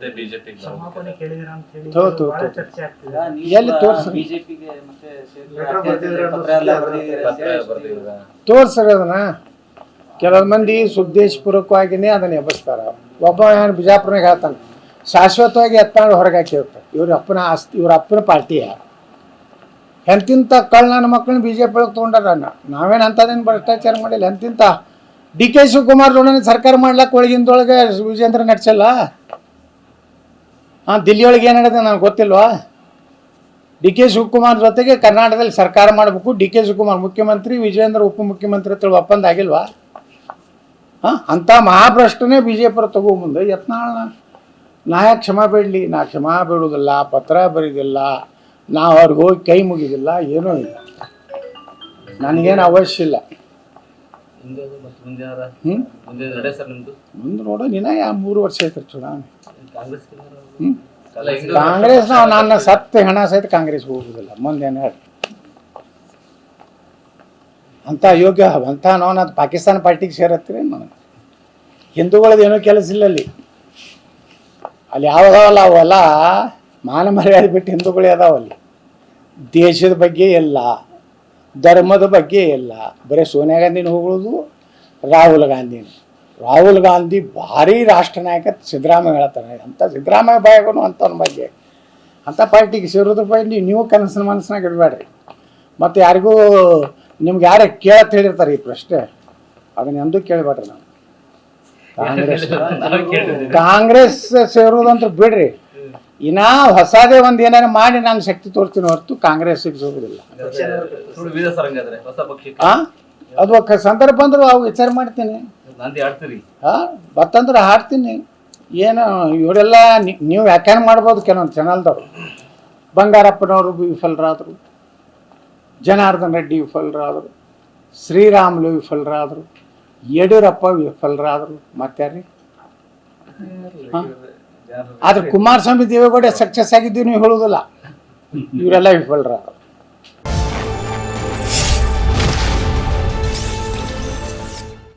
BJP ಕ್ಷಮಾಪಣೆ ಕೇಳಿದಿರ ಅಂತ ಹೇಳಿ ತೋ, ತೋ, ಬಹಳ ತೋ. ಚರ್ಚೆ ಆಗ್ತಿದೆ. ಎಲ್ಲಿ ತೋರ್ಸ್ರಿ? ಬಿಜೆಪಿಗೆ ಮತ್ತೆ ಸೇರ್ಪಡೆ ಲೆಟರ್ ಆಗ್ತಾ ಬರ್ದಿದ್ರೆ ಇದ್ದಾರೆ, ಪತ್ರ ಎಲ್ಲ ಬರ್ದಿದ್ದಾರೆ? ಅಂತ ಪತ್ರ ಹೇಳಿ ಬರ್ದಿದ್ರ ತೋರ್ಸ್ರಿ ಅದನ್ನ. ಕೆಲವು ಮಂದಿ ಸುದ್ದೇಶಪೂರ್ವಕವಾಗಿನೇ ಅದನ್ನ ಎಬ್ಬಿಸ್ತಾರ. ಒಬ್ಬ ಏನು ಬಿಜಾಪುರನಾಗ ಹೇಳ್ತಾನೆ ಶಾಶ್ವತವಾಗಿ ಎತ್ತಾಳು ಹೊರಗೆ ಹಾಕಿರ್ತಾರೆ ಇವ್ರ ಅಪ್ಪನ ಆಸ್ತಿ ಇವ್ರ ಅಪ್ಪನ ಪಾರ್ಟಿಯ ಎಂತಿಂತ ಕಳ್ಳ ನನ್ನ ಮಕ್ಕಳನ್ನ ಬಿ ಜೆ ಪಿ ಒಳಗೆ ತೊಗೊಂಡಾರ ನಾವೇನು ಅಂಥದ್ದೇನು ಭ್ರಷ್ಟಾಚಾರ ಮಾಡಿಲ್ಲ. ಎಂತಿಂತ? ಡಿ ಕೆ ಶಿವಕುಮಾರ್ ಜೋಡನೆ ಸರ್ಕಾರ ಮಾಡ್ಲಾಕ ಒಳಗಿಂದೊಳಗೆ ವಿಜೇಂದ್ರ ನಡ್ಸಲ್ಲ? ಹಾಂ ದಿಲ್ಲಿಯೊಳಗೆ ಏನು ನಡೆದ ನನಗೆ ಗೊತ್ತಿಲ್ವಾ? ಡಿ ಕೆ ಶಿವಕುಮಾರ್ ಜೊತೆಗೆ ಕರ್ನಾಟಕದಲ್ಲಿ ಸರ್ಕಾರ ಮಾಡಬೇಕು. ಡಿ ಕೆ ಶಿವಕುಮಾರ್ ಮುಖ್ಯಮಂತ್ರಿ ವಿಜೇಂದ್ರ ಉಪಮುಖ್ಯಮಂತ್ರಿ ಅಂತೇಳಿ ಒಪ್ಪಂದ ಆಗಿಲ್ವಾ? ಹಾಂ ಅಂಥ ಮಹಾಭ್ರಷ್ಟನೇ ಬಿ ಜೆ ಪಿ ತಗೊಂಬಂದು ಯತ್ನಾಳ್ ನಾ ಯಾಕೆ ಕ್ಷಮಾ ಬೇಡಲಿ? ನಾ ಕ್ಷಮಾ ಬೇಡುವುದಿಲ್ಲ ಪತ್ರ ಬರೀದಿಲ್ಲ ನಾವು ಅವ್ರಿಗೆ ಹೋಗಿ ಕೈ ಮುಗಿದಿಲ್ಲ ಏನೂ ಇಲ್ಲ. ನನಗೇನು ಅವಶ್ಯ ಇಲ್ಲ. ಮುಂದೆ ಮುಂದೆ ಹ್ಞೂ ಮುಂದೆ ನಡೆ ಮುಂದೆ ನೋಡು ನಿನ್ನ ಯಾ ಮೂರು ವರ್ಷ ಆಯ್ತು ಚುನಾವಣೆ ಕಾಂಗ್ರೆಸ್ ನಾವು ನನ್ನ ಸತ್ತು ಹೆಣ ಸಹಿತ ಕಾಂಗ್ರೆಸ್ ಹೋಗುದಿಲ್ಲ. ಮುಂದೇನು ಹೇಳಿ ಅಂತ ಯೋಗ್ಯ ಅಂತ ನಾವು ಅದು ಪಾಕಿಸ್ತಾನ ಪಾರ್ಟಿಗೆ ಸೇರತ್ತೀರಿ ನನಗೆ ಹಿಂದೂಗಳದ್ದು ಏನೋ ಕೆಲಸ ಇಲ್ಲ ಅಲ್ಲಿ ಅಲ್ಲಿ ಯಾವ್ದಾವಲ್ಲ ಅವೆಲ್ಲ ಮಾನ ಮರ್ಯಾದೆ ಬಿಟ್ಟು ಹಿಂದೂಗಳೇ ಅದಾವ ಅಲ್ಲಿ. ದೇಶದ ಬಗ್ಗೆ ಇಲ್ಲ, ಧರ್ಮದ ಬಗ್ಗೆ ಇಲ್ಲ. ಬರೀ ಸೋನಿಯಾ ಗಾಂಧಿನ ಹೋಗೋದು ರಾಹುಲ್ ಗಾಂಧಿನ. ರಾಹುಲ್ ಗಾಂಧಿ ಭಾರಿ ರಾಷ್ಟ್ರ ನಾಯಕ ಸಿದ್ದರಾಮಯ್ಯ ಹೇಳ್ತಾನೆ ಅಂತ ಸಿದ್ದರಾಮಯ್ಯ ಬಾಯಗನು ಅಂತವನ ಬಗ್ಗೆ ಅಂಥ ಪಾರ್ಟಿಗೆ ಸೇರೋದ್ರ ಬಗ್ಗೆ ನೀವು ಕನಸಿನ ಮನಸ್ಸಿನಾಗ ಇಡಬೇಡ್ರಿ ಮತ್ತು ಯಾರಿಗೂ ನಿಮ್ಗೆ ಯಾರೇ ಕೇಳತ್ತ ಹೇಳಿರ್ತಾರೆ ಈ ಪ್ರಶ್ನೆ ಅದನ್ನ ಎಂದೂ ಕೇಳಬೇಡ್ರಿ ನಾವು. ಕಾಂಗ್ರೆಸ್. ಕಾಂಗ್ರೆಸ್ ಸೇರೋದಂತೂ ಬಿಡ್ರಿ. ಇನ್ನ ಹೊಸದೇ ಒಂದು ಏನಾರ ಮಾಡಿ ನಾನು ಶಕ್ತಿ ತೋರ್ತೀನಿ ಹೊರತು ಕಾಂಗ್ರೆಸ್ಸಿಗೆ ಆ? ಅದು ಸಂದರ್ಭ ಅಂದ್ರೆ ಅವು ವಿಚಾರ ಮಾಡ್ತೀನಿ. ನಾಂದಿ ಹಾ ಬತ್ತಂದ್ರೆ ಹಾಡ್ತೀನಿ. ಏನು, ಇವರೆಲ್ಲ ನೀವು ವ್ಯಾಖ್ಯಾನ ಮಾಡ್ಬೋದು ಕೆಲವೊಂದು ಚಾನಲ್ದವರು ಬಂಗಾರಪ್ಪನವರು ವಿಫಲರಾದರು. ಜನಾರ್ದನ್ ರೆಡ್ಡಿ ವಿಫಲರಾದರು. ಶ್ರೀರಾಮುಲು ವಿಫಲರಾದರು. ಯಡಿಯೂರಪ್ಪ ವಿಫಲರಾದರು. ಮತ್ತಾರ್ರಿ? ಆದ್ರೆ ಕುಮಾರಸ್ವಾಮಿ ದೇವೇಗೌಡ ಸಕ್ಸಸ್ ಆಗಿದ್ದೀವಿ ನೀವು ಹೇಳುವುದಿಲ್ಲ ಇವರೆಲ್ಲ ವಿಫಲರಾದರು.